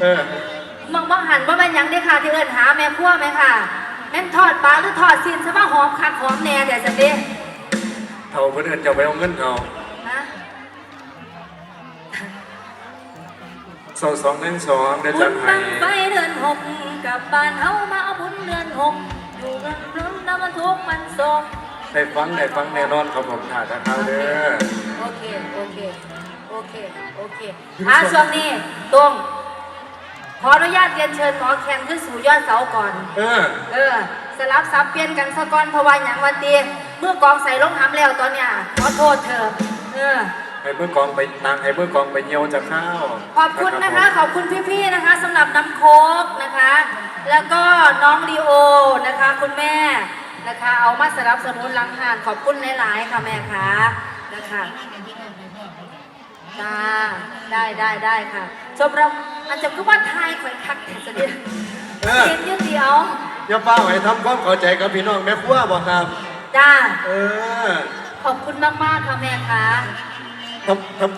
เออมองมองหันว่ามันหยังได้อค่ะที่เอิญหาแม่พัวไหมค่ะแม่นทอดปลาหรือทอดซีนซะว่าหอมคักหอมแน่เดี๋ยวจะเด้เท่าเพื่อนเอิ้นจะไปเอาเงินเอานะสองสองหนึ่งสองเดี๋ยวบุจัดญให้บังไฟเดือนหกกลับบ้านเฮามาเอาบุญเดือนหกอยู่กันรุ่นน้ำมันทุกข์มันโศก ได้ฟังได้ฟังแน่นอนครับผมถ่ายทางเขาเด้อโอเค โอเค โอเค โอเคอะช่วงนี้ตรง ขออนุญาตเรียนเชิญหมอแคนขึ้นสู่ยอดเสาก่อน เออ เออ สลับสับเปลี่ยนกันสะก่อนเพราะว่าอย่างวันตีเมื่อกองใส่ลงหำแล้วตอนเนี้ยขอโทษเธอะเออ ให้เมื่อกองไปนางให้เมื่อกองไปเยียวจากข้าว ขอบคุณนะคะรับขอบคุณพี่ๆนะคะสำหรับน้ำโคกนะคะ แล้วก็น้องลีโอนะคะ คุณแม่ นะคะ เอามาสนับสนุนหลังหานขอบคุณหลายๆค่ะแม่คะนะคะจ้าได้ได้ได้ค่ะชมเราอันจะก็ว่าทายข่อยคักแต่สนิทเออเห็นอยืดเดียวอย่าเป้าให้ทำความเข้าใจกับพี่น้องแม่ครัวบอกครับจ้าเออขอบคุณมากๆค่ะแม่คะทำทำ